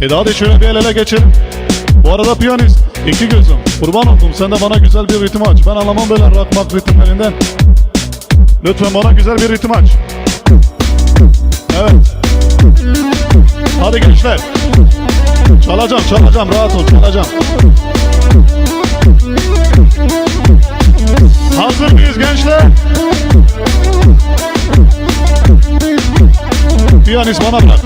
E hadi şöyle bir el ele geçelim. Bu arada piyanist iki gözüm. Kurban oldum sen de bana güzel bir ritim aç. Ben anlamam böyle rock mak ritimlerinden. Lütfen bana güzel bir ritim aç. Evet. Hadi gençler. Çalacağım çalacağım rahat ol çalacağım. Hazır mıyız gençler? Piyanist bana bırak.